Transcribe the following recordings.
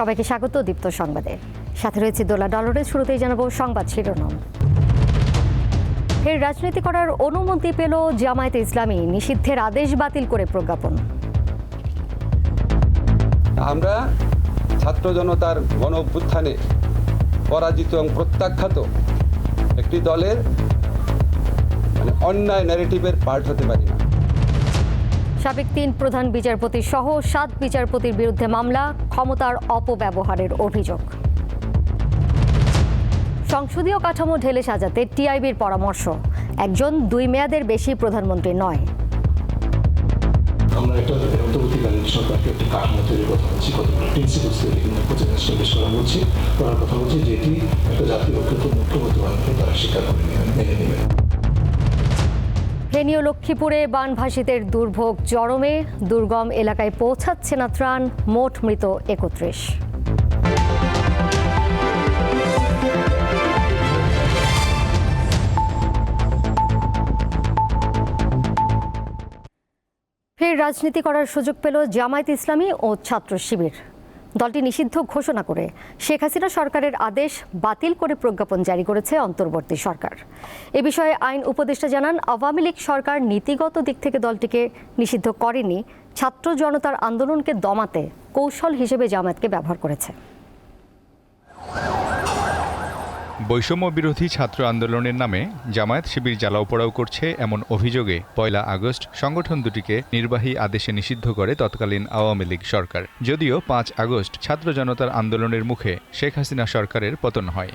সবাইকে স্বাগত দীপ্ত সংবাদে। সাথে রয়েছে দোলা ডলরের শুরুতেই জানাব সংবাদ শিরোনাম। ফের রাজনীতি করার অনুমতি পেল জামায়াতে ইসলামী, নিষিদ্ধের আদেশ বাতিল করে প্রজ্ঞাপন। আমরা ছাত্র জনতার গণ অভ্যুত্থানে পরাজিত এবং প্রত্যাখ্যাত একটি দলের মানে অন্যায় ন্যারেটিভের পার্ট হতে পারি না। সাবেক তিন প্রধান বিচারপতি সহ সাত বিচারপতির বিরুদ্ধে মামলা, ক্ষমতার অপব্যবহারের অভিযোগ। সংসদীয় কাঠামো ঢেলে সাজাতে টিআইবির পরামর্শ। একজন দুই মেয়াদের বেশি প্রধানমন্ত্রী নয়। ফেনী ও লক্ষ্মীপুরে বানভাসীদের দুর্ভোগ চরমে। দুর্গম এলাকায় পৌঁছাচ্ছে না ত্রাণ, মোট মৃত একত্রিশ। ফের রাজনীতি করার সুযোগ পেল জামায়াত ইসলামী ও ছাত্র শিবির। দলটি নিষিদ্ধ ঘোষণা করে শেখ হাসিনা সরকারের আদেশ বাতিল করে প্রজ্ঞাপন জারি করেছে অন্তর্বর্তী সরকার। এ বিষয়ে আইন উপদেষ্টা জানান, আওয়ামী লীগ সরকার নীতিগত দিক থেকে দলটিকে নিষিদ্ধ করেনি। ছাত্র জনতার আন্দোলনকে দমাতে কৌশল হিসেবে জামায়াতকে ব্যবহার করেছে। বৈষম্য বিরোধী ছাত্র আন্দোলনের নামে জামায়াত শিবির জ্বালাও পোড়াও করছে এমন অভিযোগে পয়লা আগস্ট সংগঠন দুটিকে নির্বাহী আদেশে নিষিদ্ধ করে তৎকালীন আওয়ামী লীগ সরকার। যদিও পাঁচ আগস্ট ছাত্র জনতার আন্দোলনের মুখে শেখ হাসিনা সরকারের পতন হয়।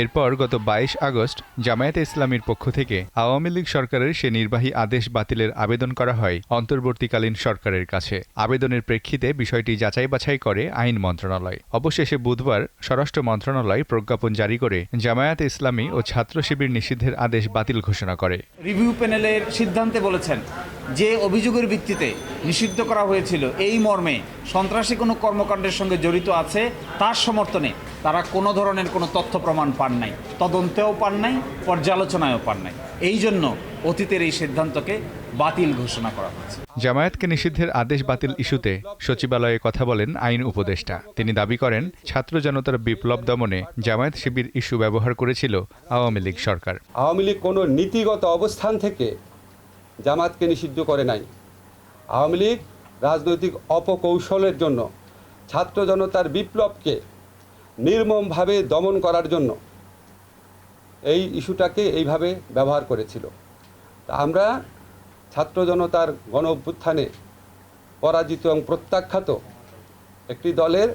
এরপর গত বাইশ আগস্ট জামায়াতে ইসলামীর পক্ষ থেকে আওয়ামী লীগ সরকারের সে নির্বাহী আদেশ বাতিলের আবেদন করা হয় অন্তর্বর্তীকালীন সরকারের কাছে। আবেদনের প্রেক্ষিতে বিষয়টি যাচাই বাছাই করে আইন মন্ত্রণালয়। অবশেষে বুধবার স্বরাষ্ট্র মন্ত্রণালয় প্রজ্ঞাপন জারি করে জামায়াতে ইসলামী ও ছাত্র শিবির নিষিদ্ধের আদেশ বাতিল ঘোষণা করে। রিভিউ প্যানেলের সিদ্ধান্তে বলেছেন যে অভিযোগের ভিত্তিতে নিষিদ্ধ করা হয়েছিল এই মর্মে সন্ত্রাসী কোনো কর্মকাণ্ডের সঙ্গে জড়িত আছে তার সমর্থনে তারা কোনো ধরনের কোনো তথ্য প্রমাণ পান নাই তদন্তেও পান নাই পর্যালোচনায়ও পান নাই। এই জন্য অতীতের এই সিদ্ধান্তকে বাতিল ঘোষণা করা হয়েছে। জামায়াতকে নিষিদ্ধের আদেশ বাতিল ইস্যুতে সচিবালয়ে কথা বলেন আইন উপদেষ্টা। তিনি দাবি করেন ছাত্র জনতার বিপ্লব দমনে জামায়াত শিবির ইস্যু ব্যবহার করেছিল আওয়ামী লীগ সরকার। আওয়ামী লীগ কোনো নীতিগত অবস্থান থেকে জামাতকে নিষিদ্ধ করে নাই। আওয়ামী লীগ রাজনৈতিক অপকৌশলের জন্য, ছাত্র জনতার বিপ্লবকে নির্মমভাবে দমন করার জন্য এই ইস্যুটাকে এইভাবে ব্যবহার করেছিল। তা আমরা ছাত্র জনতার গণ অভ্যুত্থানে পরাজিত এবং প্রত্যাখ্যাত একটি দলের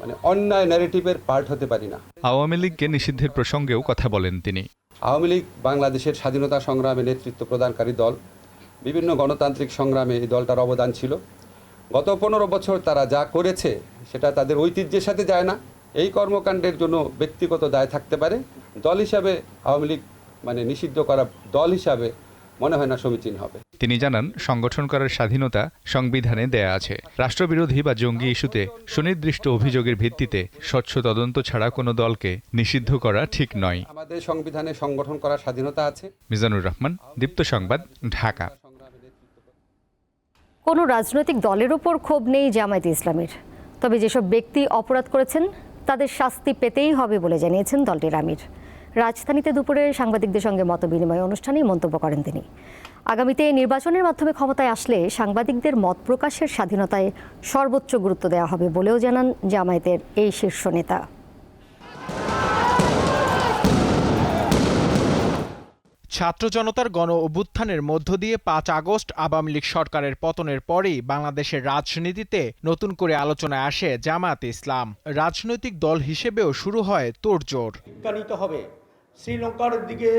মানে অন্যায় ন্যারেটিভের পার্ট হতে পারি না। আওয়ামী লীগকে নিষিদ্ধের প্রসঙ্গেও কথা বলেন তিনি। আওয়ামী লীগ বাংলাদেশের স্বাধীনতা সংগ্রামে নেতৃত্ব প্রদানকারী দল। বিভিন্ন গণতান্ত্রিক সংগ্রামে এই দলটার অবদান ছিল। গত পনেরো বছর তারা যা করেছে, সেটা তাদের ঐতিহ্যের সাথে যায় না। এই কর্মকাণ্ডের জন্য ব্যক্তিগত দায় থাকতে পারে। দল হিসাবে আওয়ামী লীগ মানে নিষিদ্ধ করা দল হিসাবে মনে হয় না সমীচীন হবে। তিনি জানান সংগঠন করার স্বাধীনতা সংবিধানে দেয়া আছে। রাষ্ট্রবিরোধী বা জঙ্গি ইস্যুতে সুনির্দিষ্ট অভিযোগের ভিত্তিতে স্বচ্ছ তদন্ত ছাড়া কোনো দলকে নিষিদ্ধ করা ঠিক নয়। আমাদের সংবিধানে সংগঠন করার স্বাধীনতা আছে। মিজানুর রহমান দীপ্ত সংবাদ ঢাকা। কোনো রাজনৈতিক দলের ওপর ক্ষোভ নেই জামায়াতে ইসলামীর। তবে যেসব ব্যক্তি অপরাধ করেছেন তাদের শাস্তি পেতেই হবে বলে জানিয়েছেন দলটির আমির। রাজধানীতে দুপুরে সাংবাদিকদের সঙ্গে মত বিনিময় অনুষ্ঠানে মন্তব্য করেন তিনি। আগামীতে নির্বাচনের মাধ্যমে ক্ষমতায় আসলে সাংবাদিকদের মত প্রকাশের স্বাধীনতায় সর্বোচ্চ গুরুত্ব দেওয়া হবে বলেও জানান জামায়াতের এই শীর্ষ নেতা। ছাত্র জনতার গণ অভ্যুত্থানের মধ্য দিয়ে পাঁচ আগস্ট আওয়ামী লীগ সরকারের পতনের পরেই বাংলাদেশের রাজনীতিতে নতুন করে আলোচনায় আসে জামায়াত ইসলাম। রাজনৈতিক দল হিসেবেও শুরু হয় তোড়জোড়। হবে শ্রীলঙ্কার দিকে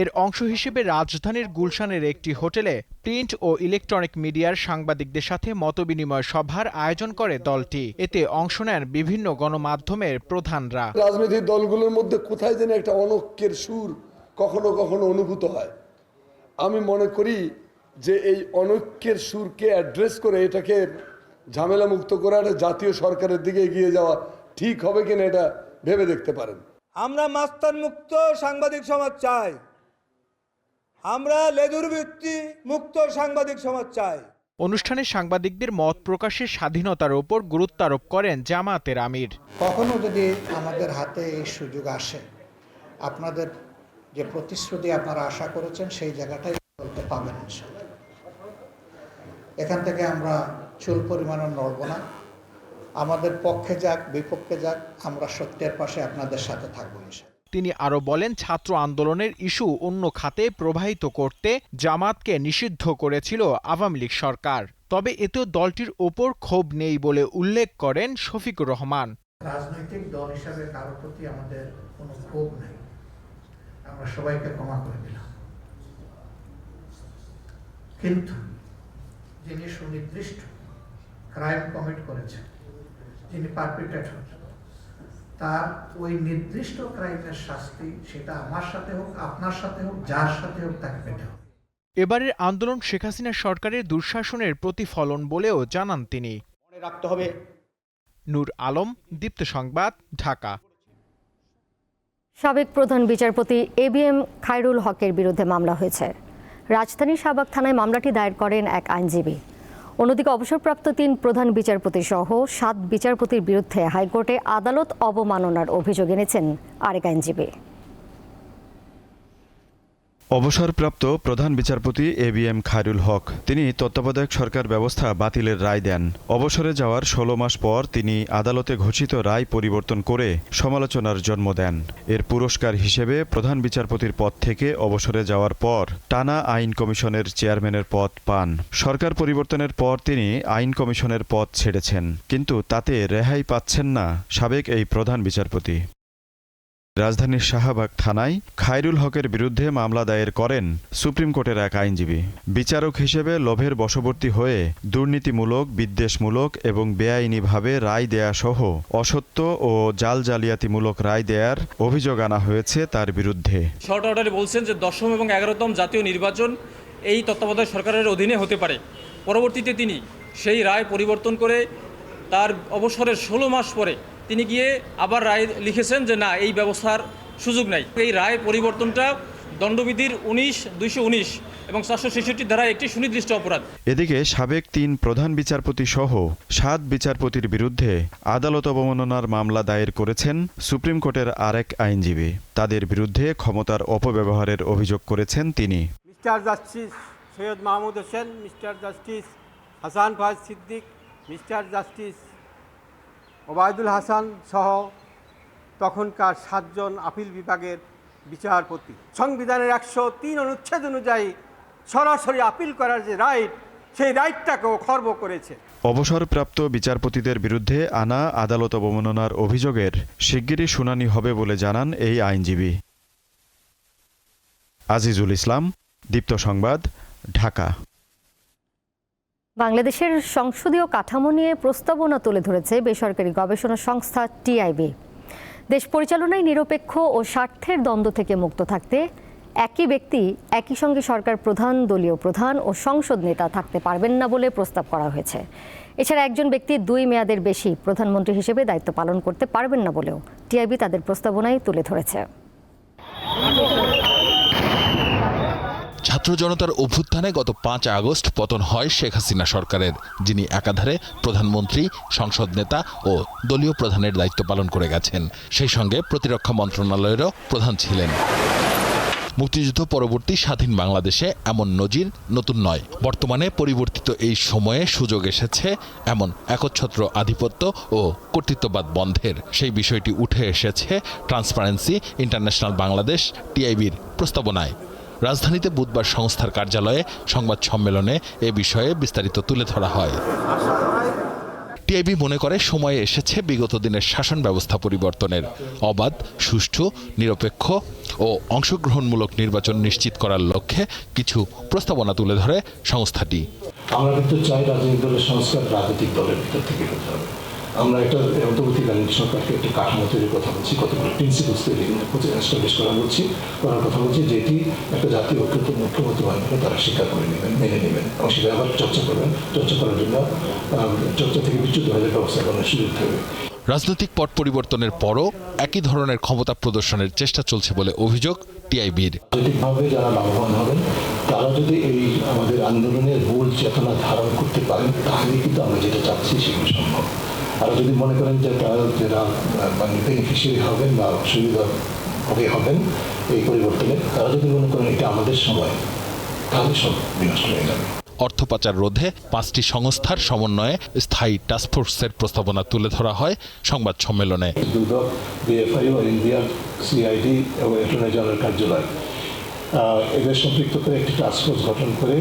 এর অংশ হিসেবে রাজধানীর গুলশানের একটি হোটেলে প্রিন্ট ও ইলেকট্রনিক মিডিয়ার সাংবাদিকদের সাথে মতবিনিময় সভার আয়োজন করে দলটি। এতে অংশ নেন বিভিন্ন গণমাধ্যমের প্রধানরা। রাজনৈতিক দলগুলোর মধ্যে কোথায় যেন একটা অনৈক্যের সুর কখনো কখনো অনুভূত হয়। আমি মনে করি যে এই অনৈক্যের সুরকে অ্যাড্রেস করে এটাকে ঝামেলা মুক্ত করে একটা জাতীয় সরকারের দিকে এগিয়ে যাওয়া ঠিক হবে কিনা এটা ভেবে দেখতে পারেন। আমরা মাস্তান মুক্ত সাংবাদিক সমাজ চাই। আমরা লেদুর ভিত্তি মুক্ত সাংবাদিক সমাজ চাই। অনুষ্ঠানে সাংবাদিকদের মত প্রকাশের স্বাধীনতার ওপর গুরুত্ব আরোপ করেন জামায়াতের আমির। কখনো যদি আমাদের হাতে এই সুযোগ আসে আপনাদের যে প্রতিশ্রুতি আপনারা আশা করেছেন সেই জায়গাটাই বলতে পাবেন এখান থেকে আমরা চুল পরিমাণও নড়ব না। আমাদের পক্ষে যাক বিপক্ষে যাক আমরা সত্যের পাশে আপনাদের সাথে থাকব তিনি আরও বলেন ছাত্র আন্দোলনের ইস্যু অন্য খাতে প্রবাহিত করতে জামাতকে নিষিদ্ধ করেছিল আওয়ামী লীগ সরকার। তবে এতেও দলটির ওপর ক্ষোভ নেই বলে উল্লেখ করেন শফিকুর রহমান। রাজনৈতিক দল হিসাবে কারোর প্রতি আমাদের কোনো ক্ষোভ নেই। আমরা সবাইকে ক্ষমা করে দিলাম। কিন্তু যিনি সুনির্দিষ্ট ক্রাইম কমিট করেছেন যিনি পারপিটেটর তার ওই নির্দিষ্ট ক্রাইমের শাস্তি সেটা আমার সাথে হোক আপনার সাথে হোক যার সাথে হোক তাকে পেতে হবে। এবারের আন্দোলন শেখ হাসিনা সরকারের দুঃশাসনের প্রতিফলন বলেও জানান তিনি। মনে রাখতে হবে নূর আলম দীপ্ত সংবাদ ঢাকা। সাবেক প্রধান বিচারপতি এ বি এম খায়রুল হকের বিরুদ্ধে মামলা হয়েছে। রাজধানীর শাহবাগ থানায় মামলাটি দায়ের করেন এক আইনজীবী। অন্যদিকে অবসরপ্রাপ্ত তিন প্রধান বিচারপতি সহ সাত বিচারপতির বিরুদ্ধে হাইকোর্টে আদালত অবমাননার অভিযোগ এনেছেন আরেক আইনজীবী। অবসরপ্রাপ্ত প্রধান বিচারপতি A B M Khairul Haque. তিনি তত্ত্বাবধায়ক সরকার ব্যবস্থা বাতিলের রায় দেন। অবসরে যাওয়ার ষোলো মাস পর তিনি আদালতে ঘোষিত রায় পরিবর্তন করে সমালোচনার জন্ম দেন। এর পুরস্কার হিসেবে প্রধান বিচারপতির পদ থেকে অবসরে যাওয়ার পর টানা আইন কমিশনের চেয়ারম্যানের পদ পান। সরকার পরিবর্তনের পর তিনি আইন কমিশনের পদ ছেড়েছেন। কিন্তু তাতে রেহাই পাচ্ছেন না সাবেক এই প্রধান বিচারপতি। রাজধানীর শাহবাগ থানায় খায়রুল হকের বিরুদ্ধে মামলা দায়ের করেন সুপ্রিম কোর্টের এক আইনজীবী। বিচারক হিসেবে লোভের বশবর্তী হয়ে দুর্নীতিমূলক, বিদ্বেষমূলক এবং বেআইনিভাবে রায় দেয়া সহ অসত্য ও জাল জালিয়াতিমূলক রায় দেয়ার অভিযোগ আনা হয়েছে তার বিরুদ্ধে। শর্ট অর্ডারে বলছেন যে দশম এবং এগারোতম জাতীয় নির্বাচন এই তত্ত্বাবধায়ক সরকারের অধীনে হতে পারে। পরবর্তীতে তিনি সেই রায় পরিবর্তন করে তার অবসরের ষোলো মাস পরে তিনি গিয়ে আবার রায় লিখেছেন যে না এই ব্যবস্থার সুযোগ নাই। এই রায় পরিবর্তনটা দণ্ডবিধির উনিশ দুইশো উনিশ এবং চারশো ছেষট্টি ধারায় একটি সুনির্দিষ্ট অপরাধ। এদিকে সাবেক তিন প্রধান বিচারপতি সহ সাত বিচারপতির বিরুদ্ধে আদালত অবমাননার মামলা দায়ের করেছেন সুপ্রিম কোর্টের আরেক আইনজীবী। তাদের বিরুদ্ধে ক্ষমতার অপব্যবহারের অভিযোগ করেছেন তিনি। Mister justice Syed Mahmud Hossain mister justice Hasan Foyez Siddique mister justice Obaidul Hasan সহ তখনকার সাতজন আপিল বিভাগের বিচারপতি। সংবিধানের একশো তিন অনুচ্ছেদ অনুযায়ী সরাসরি আপিল করার যে রাইট, সেই রাইটটাকেও খর্ব করেছে। অবসরপ্রাপ্ত বিচারপতিদের বিরুদ্ধে আনা আদালত অবমাননার অভিযোগের শিগগিরই শুনানি হবে বলে জানান এই আইনজীবী। আজিজুল ইসলাম, দীপ্ত সংবাদ, ঢাকা। বাংলাদেশের সংসদীয় কাঠামো নিয়ে প্রস্তাবনা তুলে ধরেছে বেসরকারি গবেষণা সংস্থা টিআইবি। দেশ পরিচালনায় নিরপেক্ষ ও স্বার্থের দ্বন্দ্ব থেকে মুক্ত থাকতে একই ব্যক্তি একই সঙ্গে সরকার প্রধান, দলীয় প্রধান ও সংসদ নেতা থাকতে পারবেন না বলে প্রস্তাব করা হয়েছে। এছাড়া একজন ব্যক্তি দুই মেয়াদের বেশি প্রধানমন্ত্রী হিসেবে দায়িত্ব পালন করতে পারবেন না বলেও টিআইবি তাদের প্রস্তাবনায় তুলে ধরেছে। ছাত্র জনতার অভ্যুত্থানে গত পাঁচ আগস্ট পতন হয় শেখ হাসিনা সরকারের, যিনি একাধারে প্রধানমন্ত্রী, সংসদ নেতা ও দলীয় প্রধানের দায়িত্ব পালন করে গেছেন। সেই সঙ্গে প্রতিরক্ষা মন্ত্রণালয়েরও প্রধান ছিলেন। মুক্তিযুদ্ধ পরবর্তী স্বাধীন বাংলাদেশে এমন নজির নতুন নয়। বর্তমানে পরিবর্তিত এই সময়ে সুযোগ এসেছে এমন একচ্ছত্র আধিপত্য ও কর্তৃত্ববাদ বন্ধের। সেই বিষয়টি উঠে এসেছে ট্রান্সপারেন্সি ইন্টারন্যাশনাল বাংলাদেশ, টিআইবির প্রস্তাবনায়। রাজধানীতে বুধবার সংস্থার কার্যালয়ে সংবাদ সম্মেলনে এ বিষয়ে বিস্তারিত তুলে ধরা হয়। টিআইবি মনে করে, সময় এসেছে বিগত দিনের শাসন ব্যবস্থা পরিবর্তনের। অবাধ, সুষ্ঠু, নিরপেক্ষ ও অংশগ্রহণমূলক নির্বাচন নিশ্চিত করার লক্ষ্যে কিছু প্রস্তাবনা তুলে ধরে সংস্থাটি। আমরা কিন্তু চাই রাজনৈতিক দলের সংস্কার, রাজনৈতিক দলের ভিতর থেকে হতে হবে। আমরা একটা অন্তর্বর্তীকালীন সরকারকে একটি কাঠামো তৈরির কথা বলছি কতগুলো প্রিন্সিপালস তৈরি এস্টাবলিশ করা বলছি। করার কথা বলছি যেটি একটা জাতীয় ঐক্যত মুখ্যমন্ত্রী বাহিনীকে তারা স্বীকার করে নেবেন মেনে নেবেন এবং সেটা আবার চর্চা করবেন। চর্চা করার জন্য চর্চা থেকে বিচ্যুত হয়ে ব্যবস্থা করার সুযোগ থাকবে। রাজনৈতিক পট পরিবর্তনের পরও একই ধরনের ক্ষমতা প্রদর্শনের চেষ্টা চলছে বলে অভিযোগ টিআইবির। রাজনৈতিকভাবে যারা লাভবান হবেন তারা যদি এই আমাদের আন্দোলনের মূল চেতনা ধারণ করতে পারেন তাহলে কিন্তু আমরা যেটা চাচ্ছি সেগুলো সম্ভব। আর যদি মনে করেন যে যারা মানে বেনিফিশিয়ারি হবেন বা সুবিধা ভোগী হবেন এই পরিবর্তনে তারা যদি মনে করেন এটা আমাদের সময় তাহলে সব বিনষ্ট হয়ে যাবে। অর্থ পাচার রোধে পাঁচটি সংস্থার সমন্বয়ে স্থায়ী টাস্কফোর্সের প্রস্তাবনা তুলে ধরা হয় সংবাদ সম্মেলনে। সিআইডি এবং অ্যাটর্নি জেনারেল কার্যালয়। এদের সম্পৃক্ত করে একটি টাস্কফোর্স গঠন করে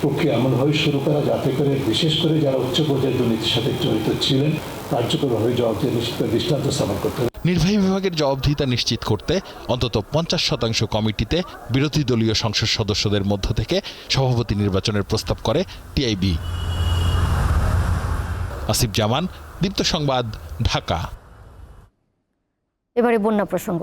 প্রক্রিয়া এমনভাবে শুরু করা যাতে করে বিশেষ করে যারা উচ্চ পর্যায়ের দুর্নীতির সাথে জড়িত ছিলেন কার্যকরভাবে জবাবদিহি নিশ্চিত দৃষ্টান্ত স্থাপন করতে হবে। নির্বাহী বিভাগের জবাবদিহিতা নিশ্চিত করতে অন্তত পঞ্চাশ শতাংশ কমিটিতে বিরোধী দলীয় সংসদ সদস্যদের মধ্য থেকে সভাপতি নির্বাচনের প্রস্তাব করে টিআইবি। আসিফ জামান দীপ্ত সংবাদ ঢাকা। এবারে বন্যা প্রসঙ্গ।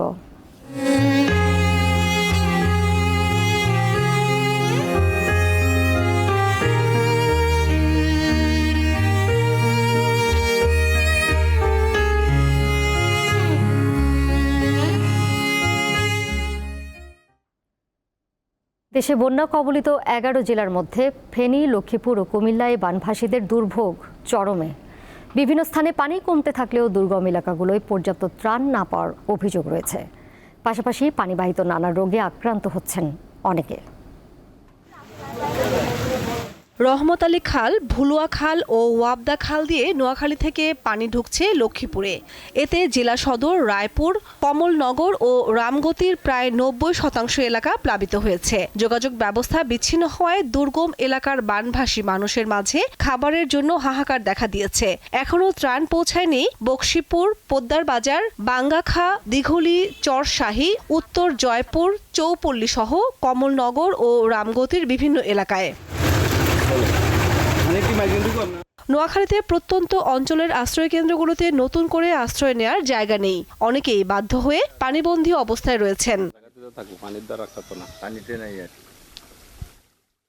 দেশে বন্যা কবলিত এগারো জেলার মধ্যে ফেনী, লক্ষ্মীপুর ও কুমিল্লায় বানভাসীদের দুর্ভোগ চরমে। বিভিন্ন স্থানে পানি কমতে থাকলেও দুর্গম এলাকাগুলোয় পর্যাপ্ত ত্রাণ না পাওয়ার অভিযোগ রয়েছে। পাশাপাশি পানিবাহিত নানা রোগে আক্রান্ত হচ্ছেন অনেকে। রহমত আলী খাল, ভুলুয়া খাল ও ওয়াবদা খাল দিয়ে নোয়াখালী থেকে পানি ঢুকছে লক্ষ্মীপুরে। এতে জেলা সদর রায়পুর, কমলনগর ও রামগতির প্রায় নব্বই শতাংশ এলাকা প্লাবিত হয়েছে। যোগাযোগ ব্যবস্থা বিচ্ছিন্ন হওয়ায় দুর্গম এলাকার বানভাসী মানুষের মাঝে খাবারের জন্য হাহাকার দেখা দিয়েছে। এখনও ত্রাণ পৌঁছায়নি বক্সিপুর, পোদ্দার বাজার, বাঙ্গাখা, দিঘলি, চরশাহী, উত্তর জয়পুর, চৌপল্লী সহ কমলনগর ও রামগতির বিভিন্ন এলাকায়। নোয়াখালীতে প্রত্যন্ত অঞ্চলের আশ্রয় কেন্দ্রগুলোতে নতুন করে আশ্রয় নেয়ার জায়গা নেই। অনেকেই বাধ্য হয়ে পানিবন্ধী অবস্থায় রয়েছেন।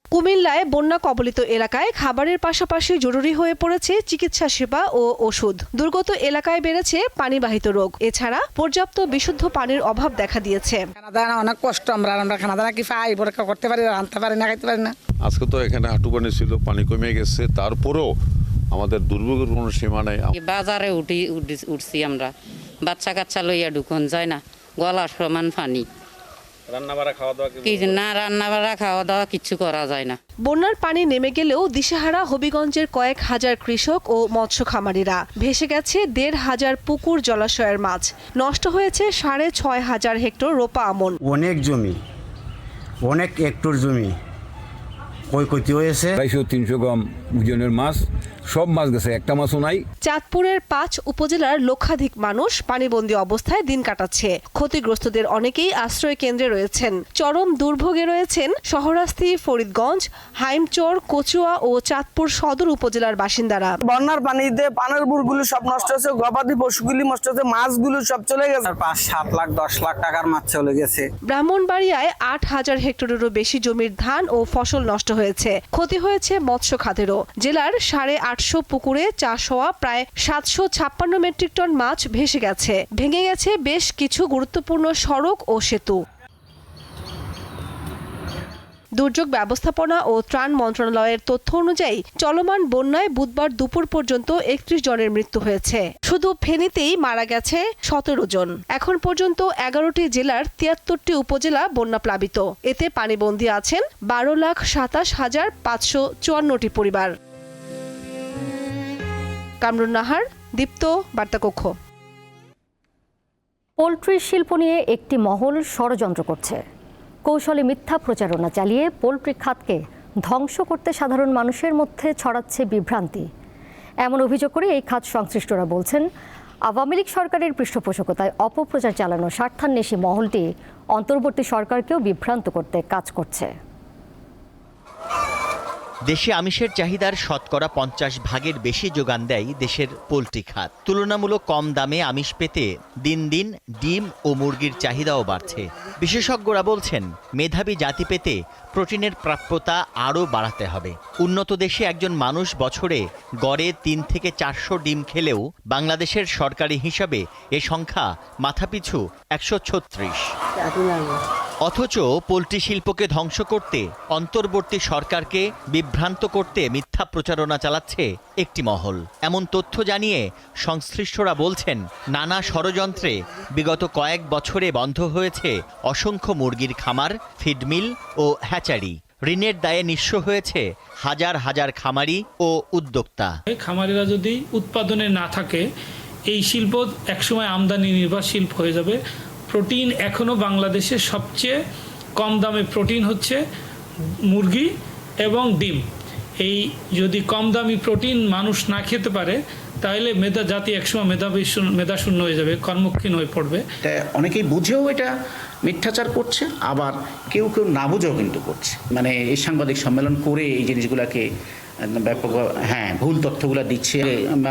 কুমিল্লায় বন্যা কবলিত এলাকায় খাবারের পাশাপাশি জরুরি হয়ে পড়েছে চিকিৎসা সেবা ও ওষুধ। দুর্গত এলাকায় বেড়েছে পানিবাহিত রোগ। এছাড়া পর্যাপ্ত বিশুদ্ধ পানির অভাব দেখা দিয়েছে। অনেক কষ্ট আমরা আমরা খানা দানা কি পাই? পরীক্ষা করতে পারি রাঁধতে পারি না খাইতে পারি না। আজকে তো এখানে হাঁটু পানি ছিল পানি কমে গেছে। তারপরেও আমাদের দুর্ভোগের কোনো সীমা নেই। বাজারে উঠি উঠি- উঠছি আমরা। বাচ্চা কাচ্চা লইয়া ঢুকন যায় না। গলা সমান পানি। না রান্না বাড়া খাওয়া দাওয়া কিচ্ছু করা যায় না। বন্যার পানি নেমে গেলেও দিশেহারা হবিগঞ্জের কয়েক হাজার কৃষক ও মৎস্য খামারিরা। ভেসে গেছে দেড় হাজার পুকুর জলাশয়ের মাছ। নষ্ট হয়েছে সাড়ে ছয় হাজার হেক্টর রোপা আমন। অনেক জমি অনেক হেক্টর জমি। ক্ষয়ক্ষতি হয়েছে। আড়াইশো তিনশো গ্রাম ওজনের মাছ সব মাছ গেছে একটা মাছও নাই। চাঁদপুরের পাঁচ উপজেলার লক্ষাধিক মানুষ পানিবন্দী অবস্থায় দিন কাটাচ্ছে। ক্ষতিগ্রস্তদের অনেকেই আশ্রয় কেন্দ্রে রয়েছেন। চরম দুর্ভোগে রয়েছেন শহরাস্তি ফরিদগঞ্জ হাইমচর কচুয়া ও চাঁদপুর সদর উপজেলার বাসিন্দারা। বন্যার পানিতে পানের বুড়গুলো সব নষ্ট হয়েছে গবাদি পশুগুলি নষ্ট হয়েছে মাছগুলো সব চলে গেছে। পাঁচ সাত লাখ দশ লাখ টাকার মাছ চলে গেছে। ব্রাহ্মণবাড়িয়ায় আট হাজার হেক্টরেরও বেশি জমির ধান ও ফসল নষ্ট হয়েছে। ক্ষতি হয়েছে মৎস্য খাতেরও। জেলার সাড়ে আটশো পুকুরে চাষ হওয়া প্রায় সাতশো ছাপ্পান্ন মেট্রিক টন মাছ ভেসে গেছে। ভেঙে গেছে বেশ কিছু গুরুত্বপূর্ণ সড়ক ও সেতু। দুর্যোগ ব্যবস্থাপনা ও ত্রাণ মন্ত্রণালয়ের তথ্য অনুযায়ী চলমান বন্যায় বুধবার দুপুর পর্যন্ত একত্রিশ জনের মৃত্যু হয়েছে। শুধু ফেনীতেই মারা গেছে সতেরো জন। এখন পর্যন্ত এগারোটি জেলার তিয়াত্তরটি উপজেলা বন্যা প্লাবিত। এতে পানিবন্দী আছেন বারো লাখ সাতাশ হাজার পাঁচশো চুয়ান্নটি পরিবার। কামরুন নাহার, দীপ্ত বার্তাকক্ষ। পোলট্রি শিল্প নিয়ে একটি মহল ষড়যন্ত্র করছে। কৌশলে মিথ্যা প্রচারণা চালিয়ে পোলট্রি খাতকে ধ্বংস করতে সাধারণ মানুষের মধ্যে ছড়াচ্ছে বিভ্রান্তি। এমন অভিযোগ করে এই খাত সংশ্লিষ্টরা বলছেন, আওয়ামী লীগ সরকারের পৃষ্ঠপোষকতায় অপপ্রচার চালানো স্বার্থান্বেষী মহলটি অন্তর্বর্তী সরকারকেও বিভ্রান্ত করতে কাজ করছে। দেশে আমিষের চাহিদার শতকরা পঞ্চাশ ভাগের বেশি যোগান দেয় দেশের পোলট্রি খাত। তুলনামূলক কম দামে আমিষ পেতে দিন দিন ডিম ও মুরগির চাহিদাও বাড়ছে। বিশেষজ্ঞরা বলছেন, মেধাবী জাতি পেতে প্রোটিনের প্রাপ্যতা আরও বাড়াতে হবে। উন্নত দেশে একজন মানুষ বছরে গড়ে তিন থেকে চারশো ডিম খেলেও বাংলাদেশের সরকারি হিসাবে এ সংখ্যা মাথাপিছু একশো ছত্রিশ। অথচ পোলট্রি শিল্পকে ধ্বংস করতে অন্তর্বর্তী সরকারকে বিভ্রান্ত করতে মিথ্যা প্রচারণা চালাচ্ছে একটি মহল। এমন তথ্য জানিয়ে সংশ্লিষ্টরা বলছেন, নানা ষড়যন্ত্রে বিগত কয়েক বছরে বন্ধ হয়েছে অসংখ্য মুরগির খামার, ফিডমিল ও হ্যাচারি। ঋণের দায়ে নিঃস্ব হয়েছে হাজার হাজার খামারি ও উদ্যোক্তা। খামারিরা যদি উৎপাদনে না থাকে, এই শিল্প একসময় আমদানি নির্ভর শিল্প হয়ে যাবে। প্রোটিন এখনও বাংলাদেশের সবচেয়ে কম দামে প্রোটিন হচ্ছে মুরগি এবং ডিম। এই যদি কম দামি প্রোটিন মানুষ না খেতে পারে, তাহলে মেধা জাতি একসময় শূন্য- মেধাশূন্য হয়ে যাবে, কর্মক্ষীণ হয়ে পড়বে। অনেকেই বুঝেও এটা মিথ্যাচার করছে, আবার কেউ কেউ না বুঝেও কিন্তু করছে। মানে এই সাংবাদিক সম্মেলন করে এই জিনিসগুলোকে ব্যাপক হ্যাঁ ভুল তথ্যগুলো দিচ্ছে।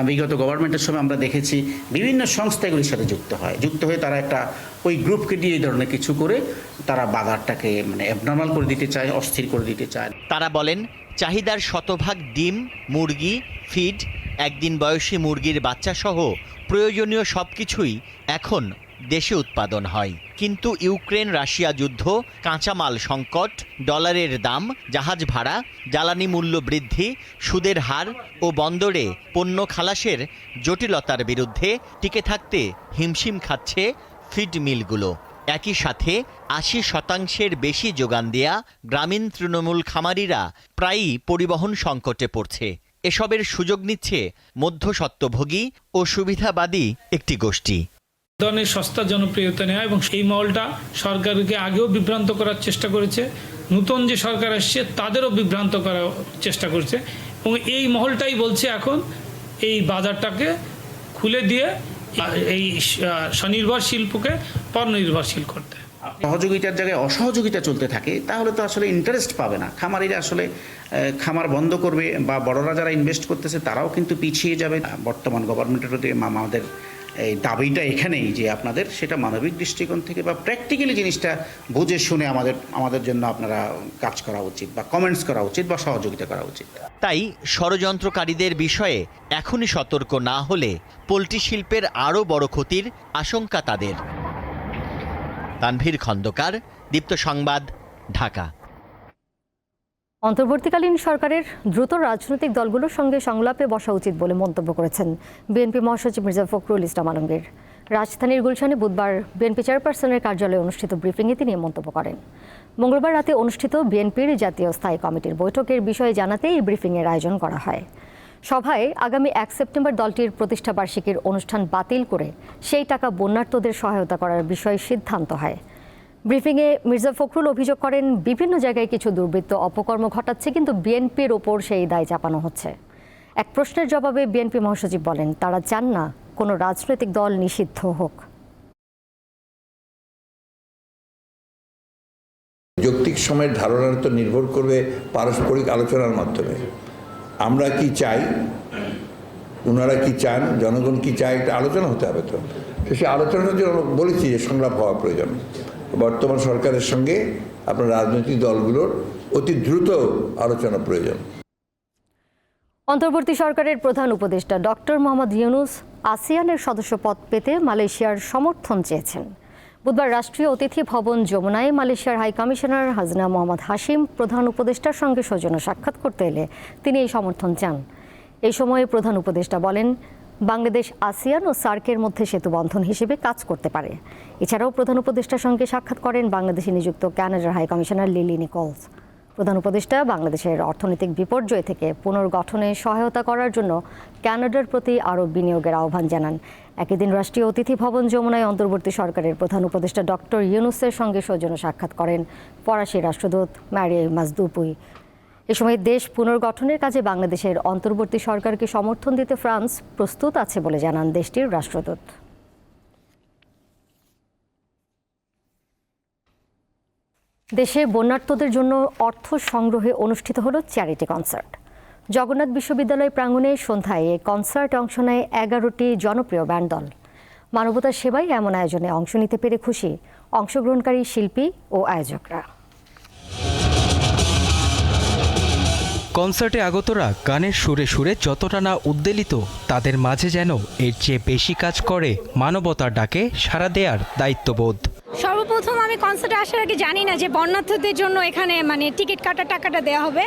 বিগত গভর্নমেন্টের সময় আমরা দেখেছি বিভিন্ন সংস্থা এগুলির সাথে যুক্ত হয়। যুক্ত হয়ে তারা একটা ওই গ্রুপকে দিয়ে এই ধরনের কিছু করে তারা বাজারটাকে মানে অ্যাবনর্মাল করে দিতে চায়, অস্থির করে দিতে চায়। তারা বলেন, চাহিদার শতভাগ ডিম, মুরগি, ফিড, একদিন বয়সী মুরগির বাচ্চা সহ প্রয়োজনীয় সব কিছুই এখন দেশে উৎপাদন হয়। কিন্তু ইউক্রেন রাশিয়া যুদ্ধ, কাঁচামাল সংকট, ডলারের দাম, জাহাজ ভাড়া, জ্বালানি মূল্য বৃদ্ধি, সুদের হার ও বন্দরে পণ্য খালাসের জটিলতার বিরুদ্ধে টিকে থাকতে হিমশিম খাচ্ছে ফিড মিলগুলো। একই সাথে আশি শতাংশের বেশি যোগান দেয়া গ্রামীণ তৃণমূল খামারিরা প্রায়ই পরিবহন সংকটে পড়ছে। এসবের সুযোগ নিচ্ছে মধ্যস্বত্বভোগী ও সুবিধাবাদী একটি গোষ্ঠী। ধরনের সস্তা জনপ্রিয়তা নেওয়া এবং সেই মহলটা সরকারকে আগেও বিভ্রান্ত করার চেষ্টা করেছে। নতুন যে সরকার আসছে, তাদেরও বিভ্রান্ত করার চেষ্টা করছে। এবং এই মহলটাই বলছে এখন এই বাজারটাকে খুলে দিয়ে এই স্বনির্ভর শিল্পকে পরনির্ভরশীল করতে। সহযোগিতার জায়গায় অসহযোগিতা চলতে থাকে, তাহলে তো আসলে ইন্টারেস্ট পাবে না। খামারিরা আসলে খামার বন্ধ করবে বা বড়রা যারা ইনভেস্ট করতেছে, তারাও কিন্তু পিছিয়ে যাবে। বর্তমান গভর্নমেন্টের প্রতি আম- আমাদের এই দাবিটা এখানেই যে আপনাদের সেটা মানবিক দৃষ্টিকোণ থেকে বা প্র্যাকটিক্যালি জিনিসটা বুঝে শুনে আমাদের আমাদের জন্য আপনারা কাজ করা উচিত বা কমেন্টস করা উচিত বা সহযোগিতা করা উচিত। তাই ষড়যন্ত্রকারীদের বিষয়ে এখনই সতর্ক না হলে পোলট্রি শিল্পের আরও বড় ক্ষতির আশঙ্কা তাদের। তানভীর খন্দকার, দীপ্ত সংবাদ, ঢাকা। অন্তর্বর্তীকালীন সরকারের দ্রুত রাজনৈতিক দলগুলোর সঙ্গে সংলাপে বসা উচিত বলে মন্তব্য করেছেন বিএনপি মহাসচিব মির্জা ফখরুল ইসলাম আলমগীর। রাজধানীর গুলশানে বুধবার বিএনপি চেয়ারপারসনের কার্যালয়ে অনুষ্ঠিত ব্রিফিংয়ে তিনি মন্তব্য করেন। মঙ্গলবার রাতে অনুষ্ঠিত বিএনপির জাতীয় স্থায়ী কমিটির বৈঠকের বিষয়ে জানাতে এই ব্রিফিংয়ের আয়োজন করা হয়। সভায় আগামী এক সেপ্টেম্বর দলটির প্রতিষ্ঠা বার্ষিকীর অনুষ্ঠান বাতিল করে সেই টাকা বন্যার্থদের সহায়তা করার বিষয়ে সিদ্ধান্ত হয়। ব্রিফিংয়ে মির্জা ফখরুল অভিযোগ করেন, বিভিন্ন জায়গায় কিছু দুর্বৃত্ত অপকর্ম ঘটাচ্ছে, কিন্তু বিএনপির ওপর সেই দায় চাপানো হচ্ছে। এক প্রশ্নের জবাবে বিএনপি মহাসচিব বলেন, তারা চান না কোনো রাজনৈতিক দল নিষিদ্ধ হোক। যৌক্তিক সময়ের ধারণার তো নির্ভর করবে পারস্পরিক আলোচনার মাধ্যমে। আমরা কি চাই? ওনারা কি চান? জনগণ কি চায়? একটা আলোচনা হতে হবে তো। সেই আলোচনার জন্য বলেছি যে সংলাপ হওয়া প্রয়োজন। বর্তমান সরকারের সঙ্গে আপনার রাজনৈতিক দলগুলোর অতি দ্রুত আলোচনা প্রয়োজন। অন্তর্বর্তী সরকারের প্রধান উপদেষ্টা ডক্টর মোহাম্মদ ইউনুস আসিয়ানের সদস্যপদ পেতে মালয়েশিয়ার সমর্থন চেয়েছেন। বুধবার রাষ্ট্রীয় অতিথি ভবন যমুনায় মালয়েশিয়ার high commissioner Hazna Mohammad Hashim, প্রধান উপদেষ্টার সঙ্গে সৌজন্য সাক্ষাৎ করতে এলে তিনি এই সমর্থন চান। এই সময়ে প্রধান উপদেষ্টা বলেন বাংলাদেশ, আসিয়ান ও সার্কের মধ্যে সেতু বন্ধন হিসেবে কাজ করতে পারে। এছাড়াও প্রধান উপদেষ্টার সঙ্গে সাক্ষাৎ করেন বাংলাদেশে নিযুক্ত ক্যানাডার হাই কমিশনার লিলি নিকলস। প্রধান উপদেষ্টা বাংলাদেশের অর্থনৈতিক বিপর্যয় থেকে পুনর্গঠনে সহায়তা করার জন্য কানাডার প্রতি আরও বিনিয়োগের আহ্বান জানান। একই দিন রাষ্ট্রীয় অতিথি ভবন যমুনায় অন্তর্বর্তী সরকারের প্রধান উপদেষ্টা ডক্টর ইউনুসের সঙ্গে সৌজন্য সাক্ষাৎ করেন ফরাসি রাষ্ট্রদূত ম্যারি মাজদুপুই। এ সময় দেশ পুনর্গঠনের কাজে বাংলাদেশের অন্তর্বর্তী সরকারকে সমর্থন দিতে ফ্রান্স প্রস্তুত আছে বলে জানান দেশটির রাষ্ট্রদূত। দেশে বন্যার্থদের জন্য অর্থ সংগ্রহে অনুষ্ঠিত হলো চ্যারিটি কনসার্ট। জগন্নাথ বিশ্ববিদ্যালয় প্রাঙ্গণে সন্ধ্যায় এই কনসার্টে অংশ নেয় এগারোটি জনপ্রিয় ব্যান্ড দল। মানবতার সেবাই এমন আয়োজনে অংশ নিতে পেরে খুশি অংশগ্রহণকারী শিল্পী ও আয়োজকরা। কনসার্টে আগতরা গানের সুরে সুরে যতটা না উদ্বেলিত, তাদের মাঝে যেন এর চেয়ে বেশি কাজ করে মানবতার ডাকে সাড়া দেয়ার দায়িত্ববোধ। সর্বপ্রথম আমি কনসার্টে আসার আগে জানি না যে বন্যার্থদের জন্য এখানে মানে টিকিট কাটার টাকাটা দেওয়া হবে।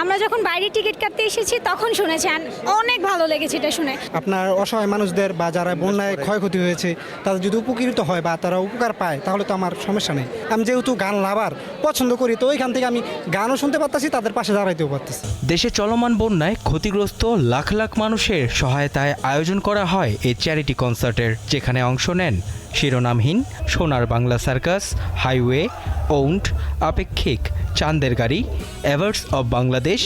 আমরা যখন বাইরে টিকিট কাটতে এসেছি তখন শুনেছি and অনেক ভালো লেগেছে এটা শুনে। আপনার অসহায় মানুষদের বা যারা বন্যায় ক্ষয়ক্ষতি হয়েছে তাদের যদি উপকৃত হয় বা তারা উপকার পায় তাহলে তো আমার সমস্যা নেই। আমি যেহেতু গান লাভার পছন্দ করি তো ওইখান থেকে আমি গানও শুনতে পারতেছি তাদের পাশে দাঁড়াইতেও পারতেছি। দেশে চলমান বন্যায় ক্ষতিগ্রস্ত লাখ লাখ মানুষের সহায়তায় আয়োজন করা হয় এই চ্যারিটি কনসার্টের যেখানে অংশ নেন শিরোনামহীন সোনার বাংলা সার্কাস, হাইওয়ে ওউন্ট আপেক্ষিক, চাঁদের গাড়ি, Avers of Bangladesh,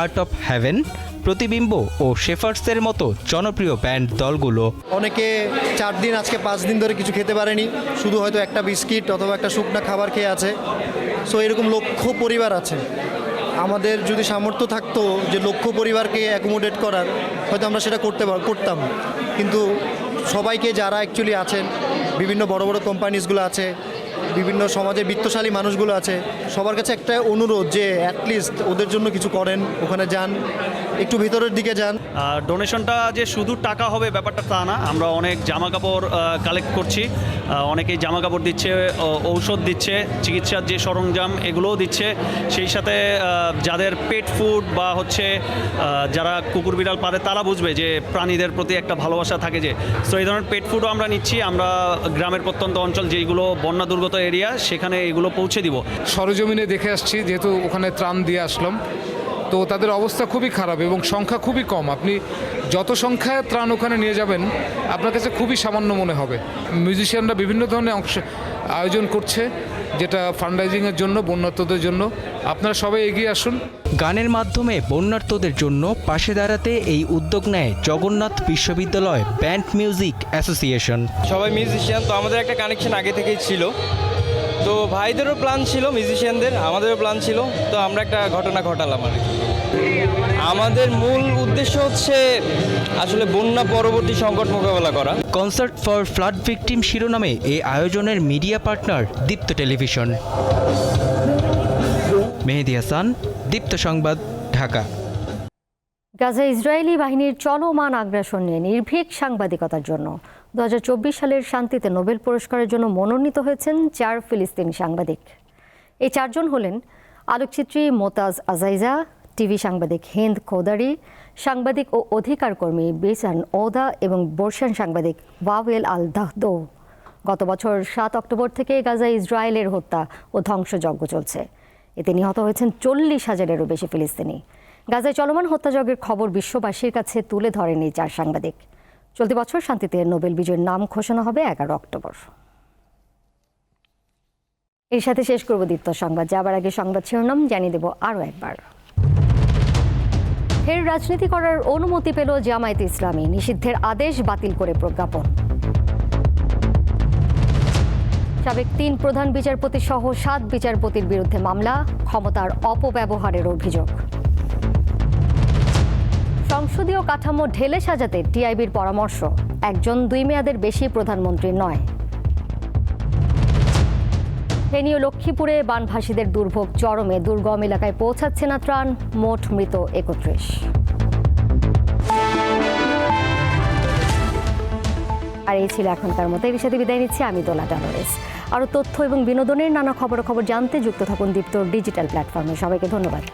Art of Heaven, Protibimbo ও শেফার্সের মতো জনপ্রিয় ব্যান্ড দলগুলো। অনেকে চার দিন আজকে পাঁচ দিন ধরে কিছু খেতে পারেনি, শুধু হয়তো একটা বিস্কিট অথবা একটা শুকনা খাবার খেয়ে আছে। সো এরকম লক্ষ পরিবার আছে। আমাদের যদি সামর্থ্য থাকতো যে লক্ষ পরিবারকে অ্যাকোমোডেট করার, হয়তো আমরা সেটা করতে করতাম। কিন্তু সবাইকে যারা অ্যাকচুয়ালি আছেন বিভিন্ন বড় বড় কোম্পানিজগুলো আছে, বিভিন্ন সমাজে বিত্তশালী মানুষগুলো আছে, সবার কাছে একটা অনুরোধ যে অ্যাটলিস্ট ওদের জন্য কিছু করেন, ওখানে যান। একটু ভিতরের দিকে যান। ডোনেশনটা যে শুধু টাকা হবে ব্যাপারটা তা না আমরা অনেক জামা কাপড় কালেক্ট করছি। অনেকেই জামা কাপড় দিচ্ছে ও- ঔষধ দিচ্ছে চিকিৎসার যে সরঞ্জাম এগুলোও দিচ্ছে। সেই সাথে যাদের পেট ফুড বা হচ্ছে যারা কুকুর বিড়াল পারে তারা বুঝবে যে প্রাণীদের প্রতি একটা ভালোবাসা থাকে যে। তো এই ধরনের পেট ফুডও আমরা নিচ্ছি আমরা গ্রামের প্রত্যন্ত অঞ্চল যেগুলো বন্যা দুর্গত এরিয়া সেখানে এগুলো পৌঁছে দিব। সরজমিনে দেখে আসছি যেহেতু ওখানে ত্রাণ দিয়ে আসলাম। তো তাদের অবস্থা খুবই খারাপ এবং সংখ্যা খুবই কম। আপনি যত সংখ্যায় ত্রাণ ওখানে নিয়ে যাবেন আপনার কাছে খুবই সামান্য মনে হবে। মিউজিশিয়ানরা বিভিন্ন ধরনের অংশ আয়োজন করছে যেটা ফান্ডাইজিংয়ের জন্য বন্যার্থদের জন্য। আপনারা সবাই এগিয়ে আসুন। গানের মাধ্যমে বন্যার্থদের জন্য পাশে দাঁড়াতে এই উদ্যোগ নেয় জগন্নাথ বিশ্ববিদ্যালয় ব্যান্ড মিউজিক অ্যাসোসিয়েশন। সবাই মিউজিশিয়ান তো আমাদের একটা কানেকশন আগে থেকেই ছিল। তো ভাইদেরও প্ল্যান ছিল মিউজিশিয়ানদের আমাদেরও প্ল্যান ছিল তো আমরা একটা ঘটনা ঘটালাম আর কি। আমাদের মূল উদ্দেশ্য হচ্ছে আসলে বন্যা পরবর্তী সংকট মোকাবেলা করা। কনসার্ট ফর ফ্লাড ভিকটিম শিরোনামে এই আয়োজনের media partner Deepto television. Mehedi Hasan Deepto সংবাদ ঢাকা। গাজা ইসরায়েলি বাহিনীর চলমান আগ্রাসন নিয়ে নির্ভীক সাংবাদিকতার জন্য। দুহাজার চব্বিশ সালের শান্তিতে নোবেল পুরস্কারের জন্য মনোনীত হয়েছেন চার ফিলিস্তিনি সাংবাদিক। এই চারজন হলেন আলোকচিত্রী মোতাজ আজাইজা টিভি সাংবাদিক হিন্দ খোদারি সাংবাদিক ও অধিকার কর্মী বেসান ওদা এবং বর্ষান সাংবাদিক ওয়াওয়েল আল দাহদো গত বছর সাত অক্টোবর থেকে গাজা ইসরায়েলের হত্যা ও ধ্বংসযজ্ঞ চলছে। এতে নিহত হয়েছেন চল্লিশ হাজারেরও বেশি ফিলিস্তিনি। গাজায় চলমান হত্যাযজ্ঞের খবর বিশ্ববাসীর কাছে তুলে ধরেন এই চার সাংবাদিক। চলতি বছর শান্তিতে নোবেল বিজয়ের নাম ঘোষণা হবে এগারো অক্টোবর। এর সাথে শেষ করব দীপ্ত সংবাদ। যাবার আগে সংবাদ শিরোনাম জানিয়ে দেব আরও একবার। ফের রাজনীতি করার অনুমতি পেল জামায়াতে ইসলামী। নিষিদ্ধের আদেশ বাতিল করে প্রজ্ঞাপন। সাবেক তিন প্রধান বিচারপতি সহ সাত বিচারপতির বিরুদ্ধে মামলা, ক্ষমতার অপব্যবহারের অভিযোগ। সংসদীয় কাঠামো ঢেলে সাজাতে টিআইবির পরামর্শ। একজন দুই মেয়াদের বেশি প্রধানমন্ত্রী নয়। ফেনী ও লক্ষ্মীপুরে বানভাসীদের দুর্ভোগ চরমে, দুর্গম এলাকায় পৌঁছাচ্ছে না ত্রাণ, মোট মৃত একত্রিশ। আর এই ছিল এখনকার মতো। এই সাথে বিদায় নিচ্ছি। আমি দোলা ডালোরেস আরও তথ্য এবং বিনোদনের নানা খবর খবর জানতে যুক্ত থাকুন দীপ্তর ডিজিটাল প্ল্যাটফর্মে। সবাইকে ধন্যবাদ।